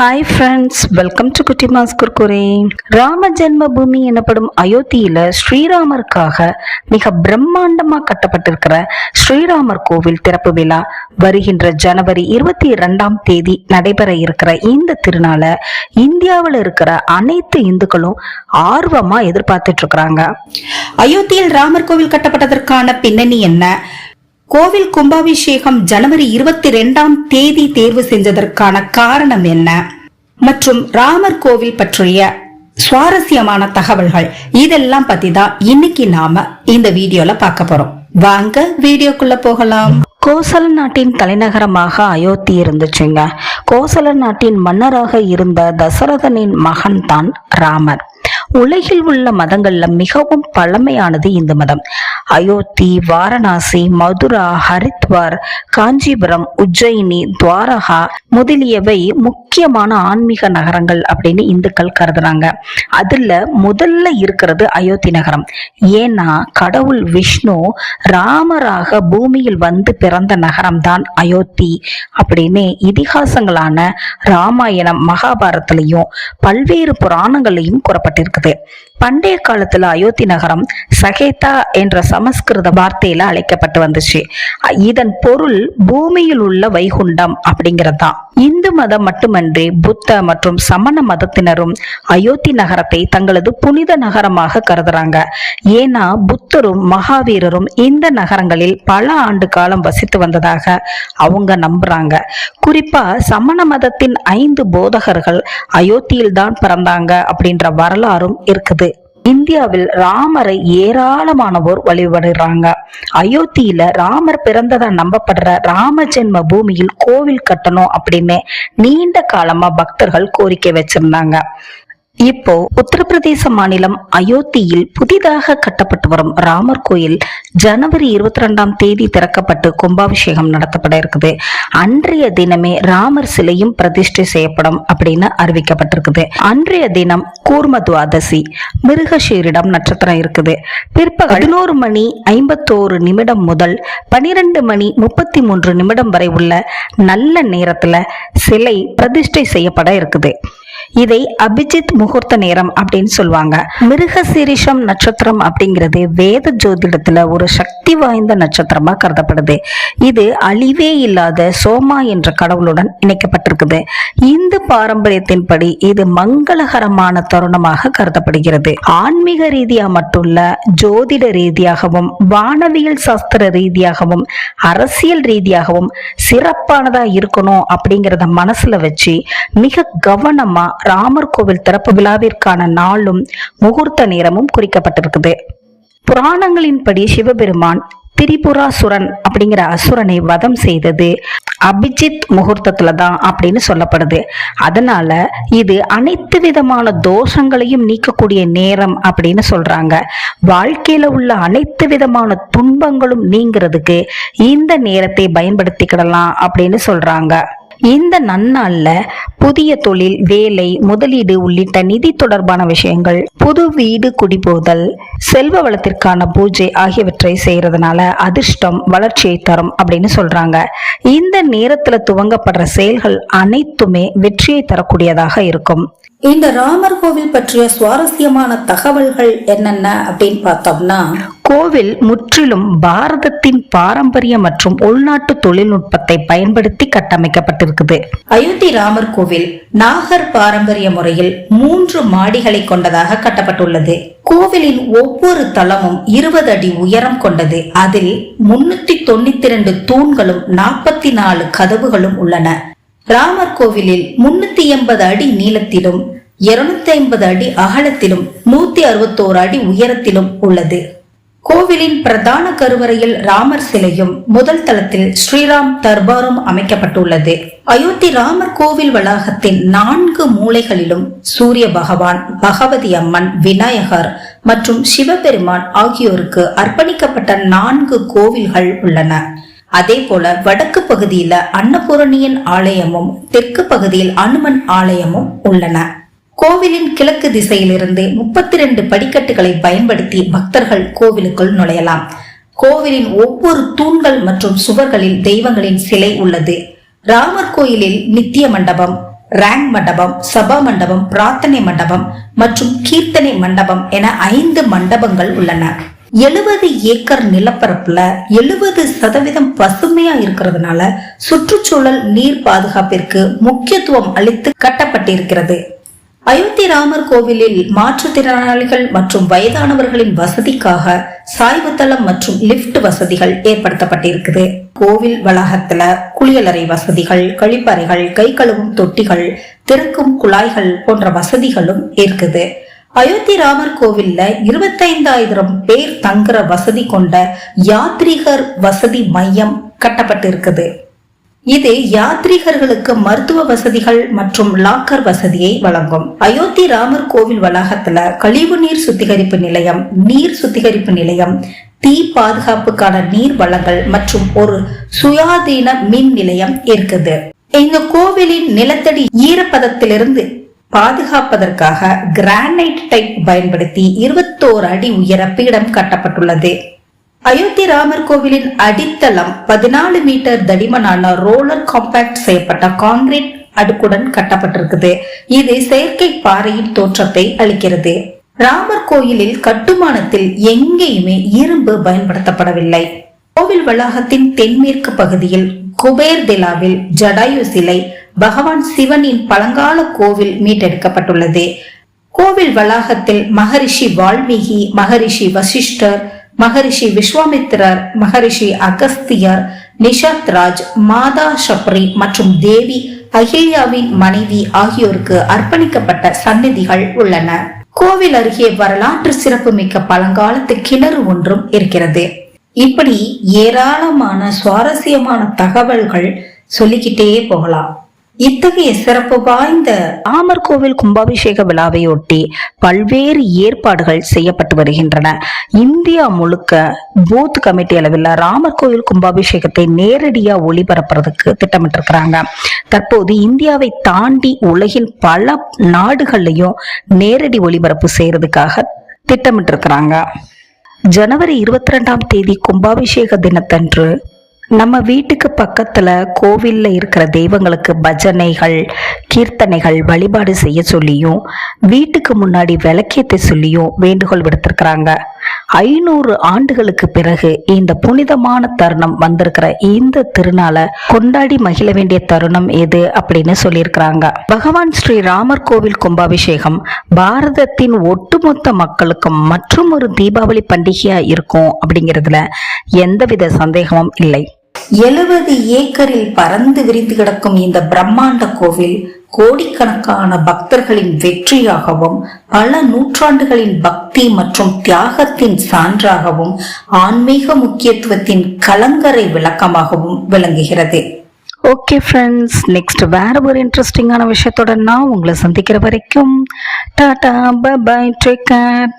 Hi friends welcome to Kuttimas Kurkure Rama Janma Bhoomi எனப்படும் அயோத்தியில ஸ்ரீராமருக்காக மிக பிரம்மாண்டமா கட்டப்பட்டிருக்கிற ஸ்ரீராமர் கோவில் திறப்பு விழா வருகின்ற ஜனவரி இருபத்தி இரண்டாம் தேதி நடைபெற இருக்கிற இந்த திருநாளை இந்தியாவில் இருக்கிற அனைத்து இந்துக்களும் ஆர்வமா எதிர்பார்த்துட்டு இருக்கிறாங்க. அயோத்தியில் ராமர் கோவில் கட்டப்பட்டதற்கான பின்னணி என்ன? கோவில் கும்பாபிஷேகம் ஜனவரி இருபத்தி ரெண்டாம் தேதி தேர்வு செஞ்சதற்கான காரணம் என்ன? மற்றும் ராமர் கோவில் பற்றிய சுவாரஸ்யமான தகவல்கள் இதெல்லாம் பத்தி தான் இன்னைக்கு நாம இந்த வீடியோல பார்க்க போறோம். வாங்க வீடியோக்குள்ள போகலாம். கோசல நாட்டின் தலைநகரமாக அயோத்தி இருந்துச்சுங்க. கோசல நாட்டின் மன்னராக இருந்த தசரதனின் மகன் தான் ராமர். உலகில் உள்ள மதங்கள்ல மிகவும் பழமையானது இந்து மதம். அயோத்தி வாரணாசி மதுரா ஹரித்வார் காஞ்சிபுரம் உஜ்ஜயினி துவாரகா முதலியவை முக்கியமான ஆன்மீக நகரங்கள் அப்படின்னு இந்துக்கள் கருதுறாங்க. அதுல முதல்ல இருக்கிறது அயோத்தி நகரம். ஏன்னா கடவுள் விஷ்ணு ராமராக பூமியில் வந்து பிறந்த நகரம் தான் அயோத்தி அப்படின்னு இதிகாசங்களான ராமாயணம் மகாபாரத்திலையும் பல்வேறு புராணங்களையும் but பண்டைய காலத்துல அயோத்தி நகரம் சகேதா என்ற சமஸ்கிருத வார்த்தையில அழைக்கப்பட்டு வந்துச்சு. இதன் பொருள் பூமியில் உள்ள வைகுண்டம் அப்படிங்கறதுதான். இந்து மதம் மட்டுமன்றி புத்த மற்றும் சமண மதத்தினரும் அயோத்தி நகரத்தை தங்களது புனித நகரமாக கருதுறாங்க. ஏன்னா புத்தரும் மகாவீரரும் இந்த நகரங்களில் பல ஆண்டு காலம் வசித்து வந்ததாக அவங்க நம்புறாங்க. குறிப்பா சமண மதத்தின் ஐந்து போதகர்கள் அயோத்தியில் தான் பிறந்தாங்க அப்படின்ற வரலாறும் இருக்குது. இந்தியாவில் ராமரை ஏராளமானவோர் வழிபடுறாங்க. அயோத்தியில ராமர் பிறந்ததா நம்பப்படுற ராம ஜென்ம பூமியில் கோவில் கட்டணும் அப்படின்னு நீண்ட காலமா பக்தர்கள் கோரிக்கை வச்சிருந்தாங்க. இப்போ உத்தரப்பிரதேச மாநிலம் அயோத்தியில் புதிதாக கட்டப்பட்டு வரும் ராமர் கோயில் ஜனவரி இருபத்தி ரெண்டாம் தேதி திறக்கப்பட்டு கும்பாபிஷேகம் நடத்தப்பட இருக்குது. அன்றைய தினமே ராமர் சிலையும் பிரதிஷ்டை செய்யப்படும் அப்படின்னு அறிவிக்கப்பட்டிருக்குது. அன்றைய தினம் கூர்ம துவாதசி மிருகஷீரிடம் நட்சத்திரம் இருக்குது. பிற்பகல் பதினோரு மணி ஐம்பத்தோரு நிமிடம் முதல் பனிரெண்டு மணி முப்பத்தி மூன்று நிமிடம் வரை உள்ள நல்ல நேரத்துல சிலை பிரதிஷ்டை செய்யப்பட இருக்குது. இதை அபிஜித் முகூர்த்த நேரம் அப்படின்னு சொல்லுவாங்க. மிருகசீரிஷம் நட்சத்திரம் அப்படிங்கிறது வேத ஜோதிடத்துல ஒரு சக்தி வாய்ந்த நட்சத்திரமா கருதப்படுது. இது அழிவே இல்லாத சோமா என்ற கடவுளுடன் இணைக்கப்பட்டிருக்குது. இந்து பாரம்பரியத்தின்படி இது மங்களகரமான தருணமாக கருதப்படுகிறது. ஆன்மீக ரீதியா மட்டும் ஜோதிட ரீதியாகவும் வானவியல் சாஸ்திர ரீதியாகவும் அரசியல் ரீதியாகவும் சிறப்பானதா இருக்கணும் அப்படிங்கிறத மனசுல வச்சு மிக கவனமா ராமர் கோவில் திறப்பு விழாவிற்கான நாளும் முகூர்த்த நேரமும் குறிக்கப்பட்டிருக்குது. புராணங்களின்படி சிவபெருமான் திரிபுராசுரன் அப்படிங்கிற அசுரனை வதம் செய்தது அபிஜித் முகூர்த்தத்துல தான் அப்படின்னு சொல்லப்படுது. அதனால இது அனைத்து விதமான தோஷங்களையும் நீக்கக்கூடிய நேரம் அப்படின்னு சொல்றாங்க. வாழ்க்கையில உள்ள அனைத்து விதமான துன்பங்களும் நீங்கிறதுக்கு இந்த நேரத்தை பயன்படுத்திக்கிடலாம் அப்படின்னு சொல்றாங்க. இந்த நன்னாளில் புதிய தொழில் வேலை முதலீடு உள்ளிட்ட நிதி தொடர்பான விஷயங்கள் புது வீடு குடிபோதல் செல்வ வளத்திற்கான பூஜை ஆகியவற்றை செய்யறதுனால அதிர்ஷ்டம் வளர்ச்சியை தரும் அப்படின்னு சொல்றாங்க. இந்த நேரத்துல துவங்கப்படுற செயல்கள் அனைத்துமே வெற்றியை தரக்கூடியதாக இருக்கும். இந்த ராமர் கோவில் பற்றிய சுவாரஸ்யமான தகவல்கள் என்னென்ன அப்படின்னு பார்த்தோம்னா கோவில் முற்றிலும் பாரதத்தின் பாரம்பரிய மற்றும் உள்நாட்டு தொழில்நுட்பத்தை பயன்படுத்தி கட்டமைக்கப்பட்டிருக்குது. அயோத்தி ராமர் கோவில் நாகர் பாரம்பரிய முறையில் மூன்று மாடிகளை கொண்டதாக கட்டப்பட்டுள்ளது. கோவிலின் ஒவ்வொரு தளமும் இருபது அடி உயரம் கொண்டது. அதில் முன்னூத்தி தொண்ணூத்தி இரண்டு தூண்களும் நாற்பத்தி நாலு கதவுகளும் உள்ளன. ராமர் கோவிலில் முன்னூத்தி எண்பது அடி நீளத்திலும் இருநூத்தி ஐம்பது அடி அகலத்திலும் நூத்தி அறுபத்தோரு அடி உயரத்திலும் உள்ளது. கோவிலின் பிரதான கருவறையில் ராமர் சிலையும் முதல் தளத்தில் ஸ்ரீராம் தர்பாரும் அமைக்கப்பட்டுள்ளது. அயோத்தி ராமர் கோவில் வளாகத்தின் நான்கு மூலைகளிலும் சூரிய பகவான் பகவதி அம்மன் விநாயகர் மற்றும் சிவபெருமான் ஆகியோருக்கு அர்ப்பணிக்கப்பட்ட நான்கு கோவில்கள் உள்ளன. அதே போல வடக்கு பகுதியில அன்னபூரணியின் ஆலயமும் தெற்கு பகுதியில் அனுமன் ஆலயமும் உள்ளன. கோவிலின் கிழக்கு திசையிலிருந்து முப்பத்தி ரெண்டு படிக்கட்டுகளை பயன்படுத்தி பக்தர்கள் கோவிலுக்குள் நுழையலாம். கோவிலின் ஒவ்வொரு தூண்கள் மற்றும் சுவர்களில் தெய்வங்களின் சிலை உள்ளது. ராமர் கோயிலில் நித்திய மண்டபம் ரேங் மண்டபம் சபா மண்டபம் பிரார்த்தனை மண்டபம் மற்றும் கீர்த்தனை மண்டபம் என ஐந்து மண்டபங்கள் உள்ளன. எழுபது ஏக்கர் நிலப்பரப்புல எழுபது சதவீதம் பசுமையா இருக்கிறதுனால சுற்றுச்சூழல் நீர் பாதுகாப்பிற்கு முக்கியத்துவம் அளித்து கட்டப்பட்டிருக்கிறது. அயோத்தி ராமர் கோவிலில் மாற்றுத்திறனாளிகள் மற்றும் வயதானவர்களின் வசதிக்காக சாய்வுத்தளம் மற்றும் லிப்ட் வசதிகள் ஏற்படுத்தப்பட்டிருக்குது. கோவில் வளாகத்துல குளியலறை வசதிகள் கழிப்பறைகள் கை கழுவும் தொட்டிகள் திறக்கும் குழாய்கள் போன்ற வசதிகளும் இருக்குது. அயோத்தி ராமர் கோவில்ல இருபத்தைந்தாயிரம் பேர் தங்குற வசதி கொண்ட யாத்ரீகர் வசதி மையம் கட்டப்பட்டிருக்குது. இது யாத்ரீகர்களுக்கு மருத்துவ வசதிகள் மற்றும் லாக்கர் வசதியை வழங்கும். அயோத்தி ராமர் கோவில் வளாகத்துல கழிவுநீர் சுத்திகரிப்பு நிலையம் நீர் சுத்திகரிப்பு நிலையம் தீ பாதுகாப்புக்கான நீர் வளங்கள் மற்றும் ஒரு சுயாதீன மின் நிலையம் இருக்குது. இந்த கோவிலின் நிலத்தடி ஈரப்பதத்திலிருந்து பாதுகாப்பதற்காக கிரானைட் டைப் பயன்படுத்தி இருபத்தோரு அடி உயர பீடம் கட்டப்பட்டுள்ளது. அயோத்தி ராமர் கோவிலின் அடித்தளம் பதினாலு மீட்டர் தடிமனான ரோலர் காம்பாக்ட் செய்யப்பட்ட கான்கிரீட் அடுக்குடன் கட்டப்பட்டிருக்குது. இது செயற்கை பாறையின் தோற்றத்தை அளிக்கிறது. ராமர் கோயிலில் கட்டுமானத்தில் எங்கேயுமே இரும்பு பயன்படுத்தப்படவில்லை. கோவில் வளாகத்தின் தென்மேற்கு பகுதியில் குபேர் திலாவில் ஜடாயு சிலை பகவான் சிவனின் பழங்கால கோவில் மீட்டெடுக்கப்பட்டுள்ளது. கோவில் வளாகத்தில் மகரிஷி வால்மீகி மகரிஷி வசிஷ்டர் மகரிஷி விஸ்வாமித்திரர் மகரிஷி அகஸ்தியர் நிஷாத்ராஜ் மாதா ஷப்ரி மற்றும் தேவி அகில்யாவின் மனைவி ஆகியோருக்கு அர்ப்பணிக்கப்பட்ட சந்நிதிகள் உள்ளன. கோவில் அருகே வரலாற்று சிறப்புமிக்க பழங்காலத்து கிணறு ஒன்றும் இருக்கிறது. இப்படி ஏராளமான சுவாரஸ்யமான தகவல்கள் சொல்லிக்கிட்டே போகலாம். இத்தகைய சிறப்பு வாய்ந்த ராமர் கோவில் கும்பாபிஷேக விழாவையொட்டி பல்வேறு ஏற்பாடுகள் செய்யப்பட்டு வருகின்றன. இந்தியா முழுக்க பூத் கமிட்டி அளவில் ராமர் கோவில் கும்பாபிஷேகத்தை நேரடியா ஒளிபரப்புறதுக்கு திட்டமிட்டிருக்கிறாங்க. தற்போது இந்தியாவை தாண்டி உலகின் பல நாடுகள்லையும் நேரடி ஒளிபரப்பு செய்யறதுக்காக திட்டமிட்டிருக்கிறாங்க. ஜனவரி இருபத்தி ரெண்டாம் தேதி கும்பாபிஷேக தினத்தன்று நம்ம வீட்டுக்கு பக்கத்தில் கோவிலில் இருக்கிற தெய்வங்களுக்கு பஜனைகள் கீர்த்தனைகள் வழிபாடு செய்ய சொல்லியும் வீட்டுக்கு முன்னாடி விளக்கியத்தை சொல்லியும் வேண்டுகோள் விடுத்திருக்கிறாங்க. ஐநூறு ஆண்டுகளுக்கு பிறகு இந்த புனிதமான தருணம் வந்திருக்கிற இந்த திருநாளை கொண்டாடி மகிழ வேண்டிய தருணம் எது அப்படின்னு சொல்லியிருக்கிறாங்க. பகவான் ஸ்ரீ ராமர் கோவில் கும்பாபிஷேகம் பாரதத்தின் ஒட்டுமொத்த மக்களுக்கும் மற்றும் ஒரு தீபாவளி பண்டிகையா இருக்கும் அப்படிங்கிறதுல எந்தவித சந்தேகமும் இல்லை. எழுபது ஏக்கரில் பறந்து விரிந்து கிடக்கும் இந்த பிரம்மாண்ட கோவில் கோடிக்கணக்கான பக்தர்களின் வெற்றியாகவும் பல நூற்றாண்டுகளின் பக்தி மற்றும் தியாகத்தின் சான்றாகவும் ஆன்மீக முக்கியத்துவத்தின் கலங்கரை விளக்கமாகவும் விளங்குகிறது. ஓகே ஃப்ரெண்ட்ஸ் நெக்ஸ்ட் வேற ஒரு இன்ட்ரெஸ்டிங்கான விஷயத்தோட நான் உங்களை சந்திக்கிற வரைக்கும் டாடா பை டேக் கேர்